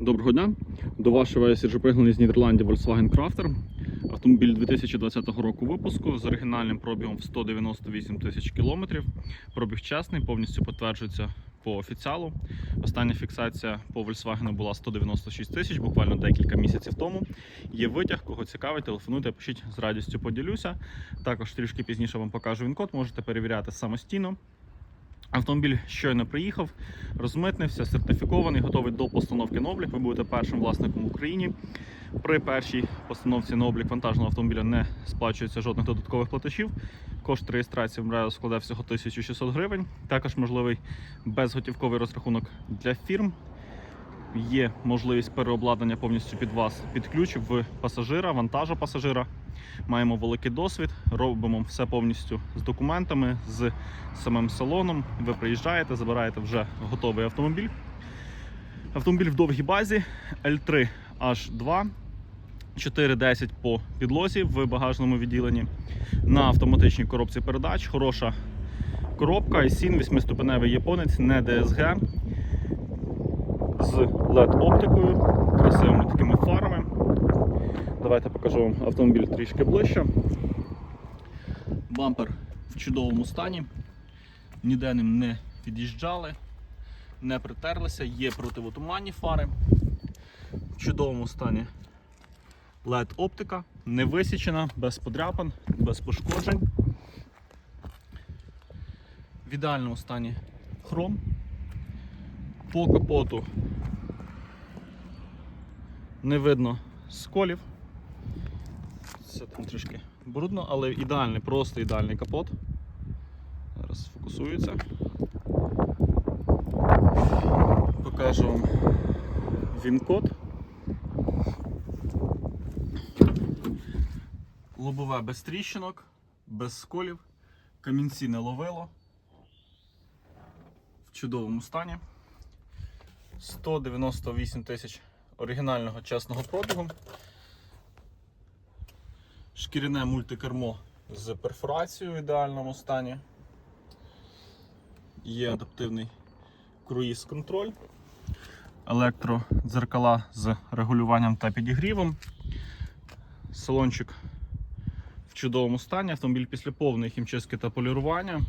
Доброго дня. До вашої версії вже пригнаний з Нідерландів Volkswagen Crafter. Автомобіль 2020 року випуску з оригінальним пробігом в 198 тисяч кілометрів. Пробіг чесний, повністю підтверджується по офіціалу. Остання фіксація по Volkswagen була 196 тисяч, буквально декілька місяців тому. Є витяг, кого цікавить, телефонуйте, пишіть з радістю поділюся. Також трішки пізніше вам покажу він код, можете перевіряти самостійно. Автомобіль щойно приїхав, розмитнився, сертифікований, готовий до постановки на облік. Ви будете першим власником в Україні. При першій постановці на облік вантажного автомобіля не сплачується жодних додаткових платежів. Кошт реєстрації МРЕО складе всього 1600 гривень. Також можливий безготівковий розрахунок для фірм. Є можливість переобладнання повністю під вас під ключ в пасажира, вантажа пасажира. Маємо великий досвід, робимо все повністю з документами, з самим салоном. Ви приїжджаєте, забираєте вже готовий автомобіль. Автомобіль в довгій базі L3 H2, 410 по підлозі в багажному відділенні. На автоматичній коробці передач. Хороша коробка, i7, 8-ступеневий японець, не DSG. З LED-оптикою, красивими такими фарами. Давайте покажу вам автомобіль трішки ближче. Бампер в чудовому стані. Ніде ним не під'їжджали, не притерлися, є противотуманні фари. В чудовому стані LED-оптика, не висічена, без подряпин, без пошкоджень. В ідеальному стані хром. По капоту не видно сколів. Це там трішки брудно, але ідеальний, просто ідеальний капот. Зараз фокусується. Покажу вам він-код. Лобове без тріщинок, без сколів, камінці не ловило. В чудовому стані. 198 тисяч оригінального чесного пробігу. Шкіряне мультикермо з перфорацією в ідеальному стані. Є адаптивний круїз контроль, електродзеркала з регулюванням та підігрівом. Салончик в чудовому стані. Автомобіль після повної хімчистки та полірування.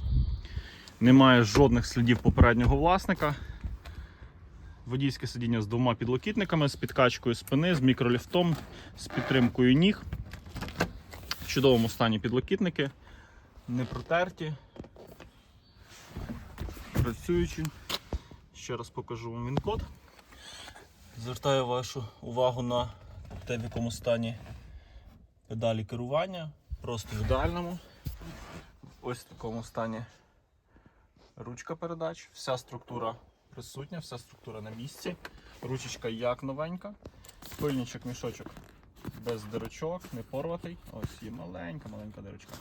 Немає жодних слідів попереднього власника. Водійське сидіння з двома підлокітниками, з підкачкою спини, з мікроліфтом, з підтримкою ніг. Чудовому стані підлокітники, не протерті, працюючі. Ще раз покажу вам він-код. Звертаю вашу увагу на те, в якому стані педалі керування. Просто в ідеальному. Ось в такому стані ручка передач. Вся структура присутня, вся структура на місці. Ручечка як новенька. Пильничок, мішочок без дирочок, не порватий. Ось є маленька, маленька дирочка.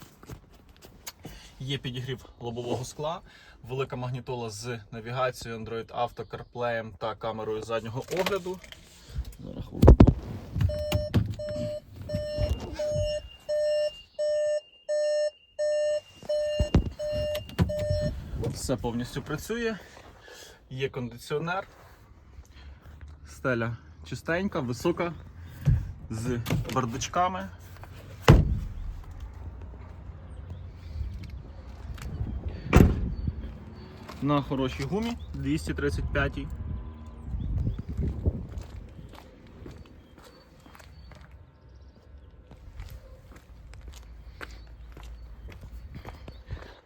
Є підігрів лобового скла, велика магнітола з навігацією Android Auto, CarPlay та камерою заднього огляду. Все повністю працює. Є кондиціонер. Стеля чистенька, висока, з бардачками. На хорошій гумі 235.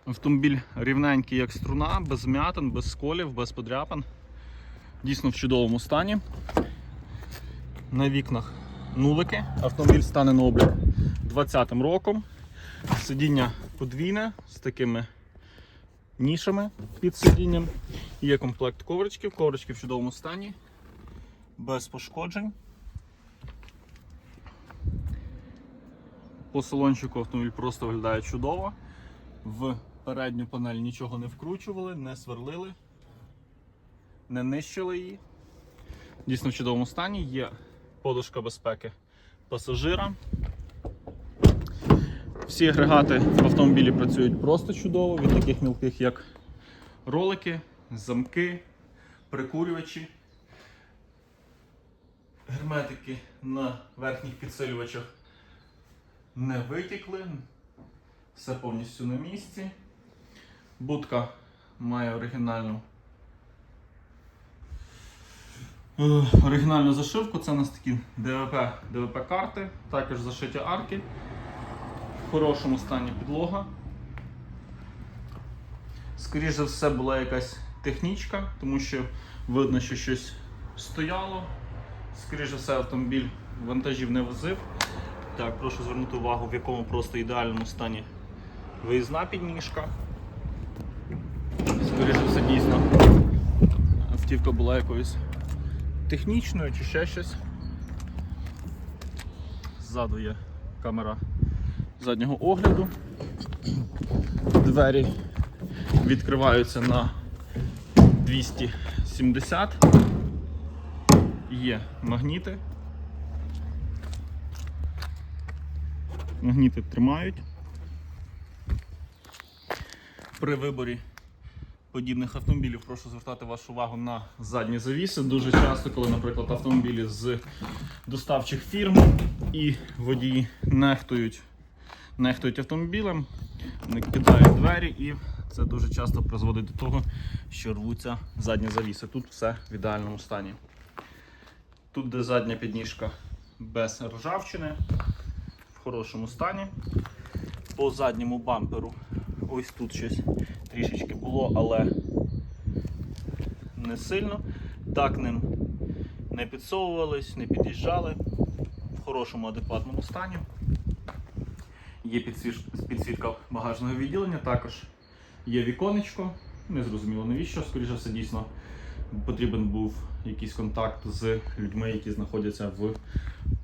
Автомобіль рівненький, як струна, без м'ятин, без сколів, без подряпин. Дійсно в чудовому стані. На вікнах нулики. Автомобіль стане на облік 2020 роком. Сидіння подвійне з такими нішами під сидінням. Є комплект ковричків, коврички в чудовому стані, без пошкоджень. По салончику автомобіль просто виглядає чудово. В передню панель нічого не вкручували, не сверлили, не нищили її. Дійсно в чудовому стані. Є подушка безпеки пасажира. Всі агрегати в автомобілі працюють просто чудово, від таких мілких, як ролики, замки, прикурювачі. герметики на верхніх підсилювачах не витікли. Все повністю на місці. Будка має оригінальну. Оригінальну зашивку, це у нас такі ДВП, ДВП карти, також зашиті арки. В хорошому стані підлога. Скоріше за все була якась технічка, тому що видно, що щось стояло. Скоріше за все, автомобіль вантажів не возив. Так, прошу звернути увагу, в якому просто ідеальному стані виїзна підніжка. Скоріше все, дійсно, автівка була якоюсь технічною чи ще щось. Ззаду є камера заднього огляду. Двері відкриваються на 270. Є магніти. Магніти тримають. При виборі подібних автомобілів прошу звертати вашу увагу на задні завіси. Дуже часто, коли, наприклад, автомобілі з доставчих фірм і водії нехтують, нехтують автомобілем, не кидають двері і це дуже часто призводить до того, що рвуться задні завіси. Тут все в ідеальному стані. Тут, де задня підніжка без ржавчини, в хорошому стані. По задньому бамперу ось тут щось трішечки було, але не сильно. Так ним не підсовувались, не під'їжджали. В хорошому адекватному стані. Є підсвітка багажного відділення, також є віконечко. Не зрозуміло навіщо, скоріше все дійсно потрібен був якийсь контакт з людьми, які знаходяться в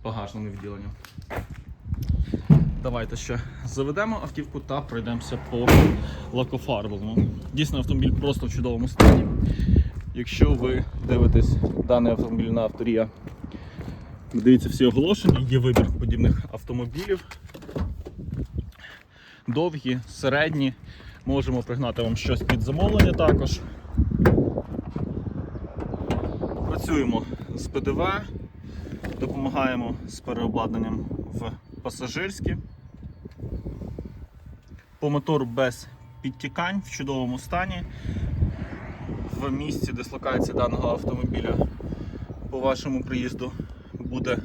багажному відділенні. Давайте ще заведемо автівку та пройдемося по лакофарбовому. Дійсно, автомобіль просто в чудовому стані. Якщо ви дивитесь даний автомобіль на авторія, дивіться всі оголошення, є вибір подібних автомобілів. Довгі, середні. Можемо пригнати вам щось під замовлення також. Працюємо з ПДВ, допомагаємо з переобладнанням в пасажирські. По мотору без підтікань в чудовому стані. В місці дислокації даного автомобіля по вашому приїзду буде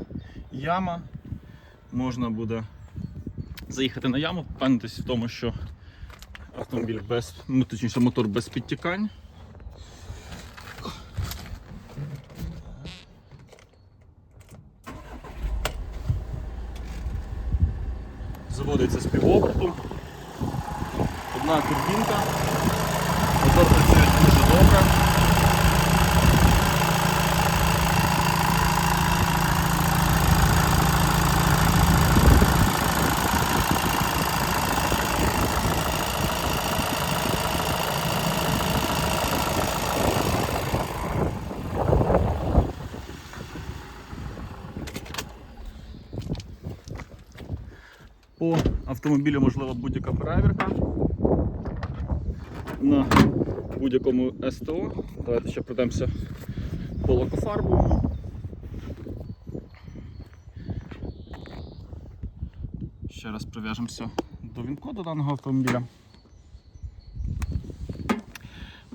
яма. Можна буде заїхати на яму, впевнитися в тому, що автомобіль без, ну, точніше мотор без підтікань. Заводиться з півоберту. Одна турбінка. Мотор працює дуже добре. По автомобілю можлива будь-яка перевірка на будь-якому СТО. Давайте ще пройдемося по лакофарбовому. Ще раз прив'яжемося до він-коду даного автомобіля.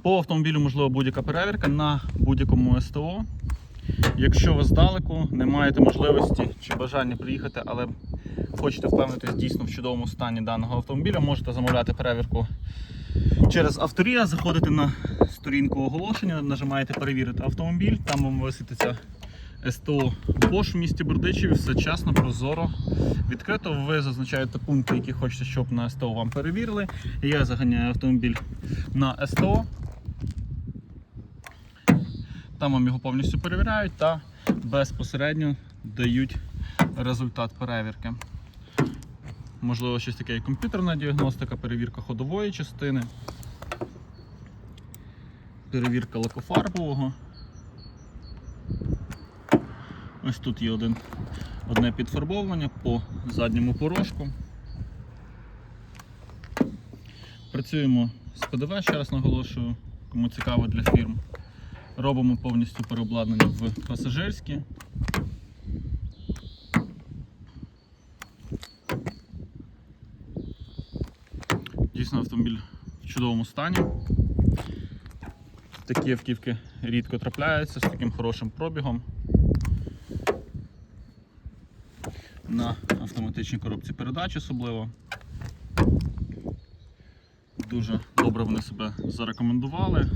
По автомобілю можлива будь-яка перевірка на будь-якому СТО. Якщо ви здалеку не маєте можливості чи бажання приїхати, але хочете впевнитись дійсно в чудовому стані даного автомобіля, можете замовляти перевірку через авторія, заходите на сторінку оголошення, нажимаєте перевірити автомобіль, там вам висвітиться СТО Bosch в місті Бердичеві, все чесно, прозоро, відкрито. Ви зазначаєте пункти, які хочете, щоб на СТО вам перевірили. Я заганяю автомобіль на СТО. Там вам його повністю перевіряють та безпосередньо дають результат перевірки. Можливо, щось таке як комп'ютерна діагностика, перевірка ходової частини, перевірка лакофарбового. Ось тут є один, одне підфарбовування по задньому порошку. Працюємо з ПДВ, ще раз наголошую, кому цікаво для фірм. Робимо повністю переобладнання в пасажирські. Дійсно, автомобіль в чудовому стані. Такі автівки рідко трапляються з таким хорошим пробігом. На автоматичній коробці передач особливо. Дуже добре вони себе зарекомендували.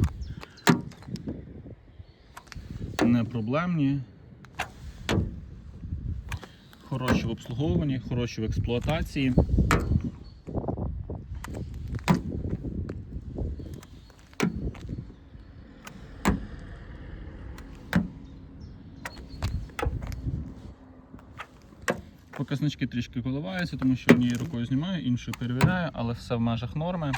Не проблемні. Хороші в обслуговуванні, хороші в експлуатації. Показнички трішки коливаються, тому що однією рукою знімаю, іншою перевіряю, але все в межах норми.